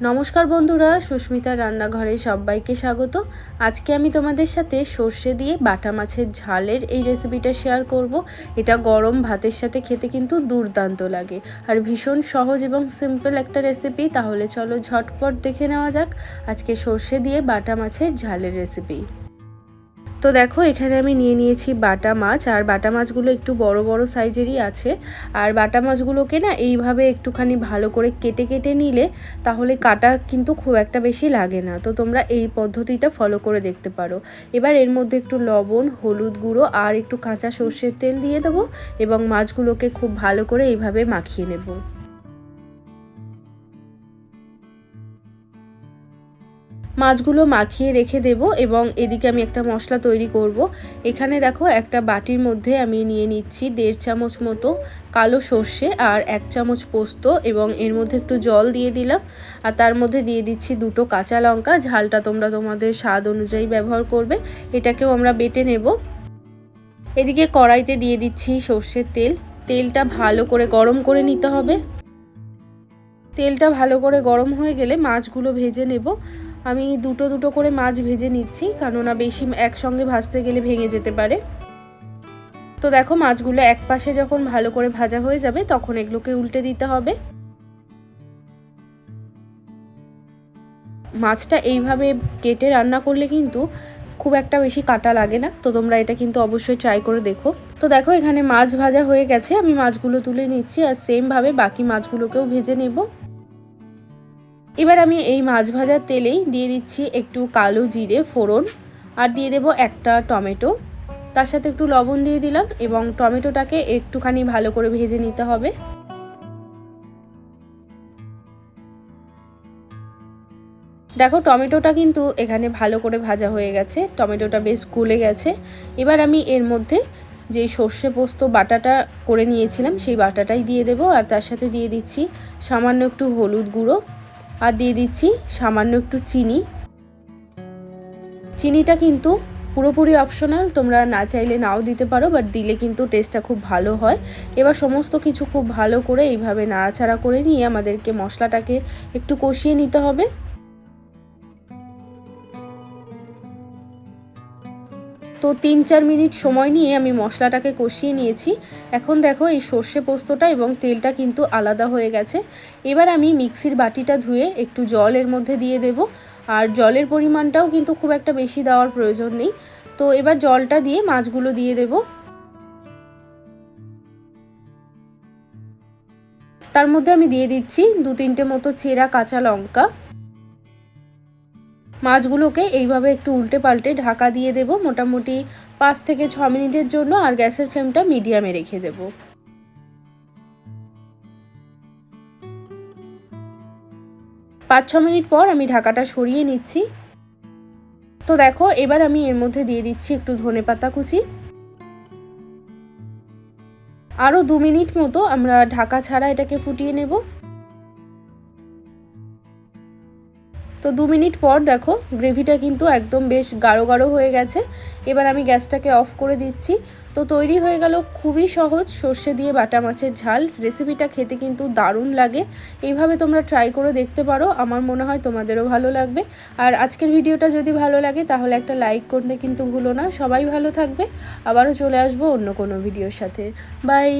নমস্কার বন্ধুরা সুস্মিতা রান্নাঘরে সবাইকে স্বাগত। আজকে আমি তোমাদের সাথে সর্ষে দিয়ে বাটা মাছের ঝালের এই রেসিপিটা শেয়ার করব। এটা গরম ভাতের সাথে খেতে কিন্তু দুর্দান্ত লাগে। আর ভীষণ সহজ এবং সিম্পল একটা রেসিপি তাহলে চলো ঝটপট দেখে নেওয়া যাক আজকে সর্ষে দিয়ে বাটা মাছের ঝালের রেসিপি তো দেখো, এখানে আমি নিয়ে নিয়েছি বাটা মাছ, আর বাটা মাছগুলো একটু বড় বড় সাইজেরই আছে। আর বাটা মাছগুলোকে না এইভাবে একটুখানি ভালো করে কেটে কেটে নিলে তাহলে কাটা কিন্তু খুব একটা বেশি লাগে না। তো তোমরা এই পদ্ধতিটা ফলো করে দেখতে পারো। এবার এর মধ্যে একটু লবণ, হলুদ গুঁড়ো, আর একটু কাঁচা সর্ষের তেল দিয়ে দেবো এবং মাছগুলোকে খুব ভালো করে এইভাবে মাখিয়ে নেব। মাছগুলো মাখিয়ে রেখে দেব এবং এদিকে আমি একটা মশলা তৈরি করব। এখানে দেখো একটা বাটির মধ্যে আমি নিয়ে নিচ্ছি দেড় চামচ মতো কালো সর্ষে আর এক চামচ পোস্ত এবং এর মধ্যে একটু জল দিয়ে দিলাম। আর তার মধ্যে দিয়ে দিচ্ছি দুটো কাঁচা লঙ্কা, ঝালটা তোমরা তোমাদের স্বাদ অনুযায়ী ব্যবহার করবে, এটাকেও আমরা বেটে নেব। এদিকে কড়াইতে দিয়ে দিচ্ছি সর্ষের তেল। তেলটা ভালো করে গরম করে নিতে হবে। তেলটা ভালো করে গরম হয়ে গেলে মাছগুলো ভেজে নেব। আমি দুটো দুটো করে মাছ ভেজে নিচ্ছি, কেননা বেশি একসঙ্গে ভাজতে গেলে ভেঙে যেতে পারে। তো দেখো মাছগুলো এক পাশে যখন ভালো করে ভাজা হয়ে যাবে, তখন এগুলোকে উল্টে দিতে হবে। মাছটা এইভাবে কেটে রান্না করলে কিন্তু খুব একটা বেশি কাটা লাগে না, তো তোমরা এটা কিন্তু অবশ্যই ট্রাই করে দেখো। তো দেখো এখানে মাছ ভাজা হয়ে গেছে, আমি মাছগুলো তুলে নিচ্ছি আর সেমভাবে বাকি মাছগুলোকেও ভেজে নেব। এবার আমি এই মাছ ভাজার তেলেই দিয়ে দিচ্ছি একটু কালো জিরে ফোড়ন আর দিয়ে দেব একটা টমেটো। তার সাথে একটু লবণ দিয়ে দিলাম এবং টমেটোটাকে একটুখানি ভালো করে ভেজে নিতে হবে। দেখো টমেটোটা কিন্তু এখানে ভালো করে ভাজা হয়ে গেছে, টমেটোটা বেশ গলে গেছে। এবার আমি এর মধ্যে যে সর্ষে পোস্ত বাটাটা করে নিয়েছিলাম, সেই বাটাটাই দিয়ে দেবো আর তার সাথে দিয়ে দিচ্ছি সামান্য একটু হলুদ গুঁড়ো। আর দিয়ে দিচ্ছি সামান্য একটু চিনি। চিনিটা কিন্তু পুরোপুরি অপশনাল তোমরা না চাইলে নাও দিতে পারো বাট দিলে কিন্তু টেস্টটা খুব ভালো হয়। এবার সমস্ত কিছু খুব ভালো করে এইভাবে নাড়াচাড়া করে নিয়ে আমাদেরকে মশলাটাকে একটু কষিয়ে নিতে হবে। তো তিন চার মিনিট সময় নিয়ে আমি মশলাটাকে কষিয়ে নিয়েছি। এখন দেখো এই সর্ষে পোস্তটা এবং তেলটা কিন্তু আলাদা হয়ে গেছে। এবার আমি মিক্সির বাটিটা ধুয়ে একটু জল এর মধ্যে দিয়ে দেব। আর জলের পরিমাণটাও কিন্তু খুব একটা বেশি দেওয়ার প্রয়োজন নেই। তো এবার জলটা দিয়ে মাছগুলো দিয়ে দেব। তার মধ্যে আমি দিয়ে দিচ্ছি দু তিনটে মতো চেরা কাঁচা লঙ্কা। মাছগুলোকে এইভাবে একটু উল্টে পাল্টে ঢাকা দিয়ে দেব। মোটামুটি পাঁচ থেকে ছ মিনিটের জন্য আর গ্যাসের ফ্লেমটা মিডিয়ামে রেখে দেব। পাঁচ, ছ মিনিট পর আমি ঢাকাটা সরিয়ে নিচ্ছি। তো দেখো, এবার আমি এর মধ্যে দিয়ে দিচ্ছি একটু ধনে পাতা কুচি। আরও দু মিনিট মতো আমরা ঢাকা ছাড়া এটাকে ফুটিয়ে নেব। তো দু মিনিট পর দেখো গ্রেভিটা কিন্তু একদম বেশ গাঢ় গাঢ় হয়ে গেছে। এবার আমি গ্যাসটাকে অফ করে দিচ্ছি। তো তৈরি হয়ে গেল খুবই সহজ সর্ষে দিয়ে বাটা মাছের ঝাল। রেসিপিটা খেতে কিন্তু দারুণ লাগে। এইভাবে তোমরা ট্রাই করে দেখতে পারো। আমার মনে হয় তোমাদেরও ভালো লাগবে। আর আজকের ভিডিওটা যদি ভালো লাগে তাহলে একটা লাইক করতে কিন্তু ভুলো না। সবাই ভালো থাকবে। আবারও চলে আসব অন্য কোনো ভিডিওর সাথে। বাই!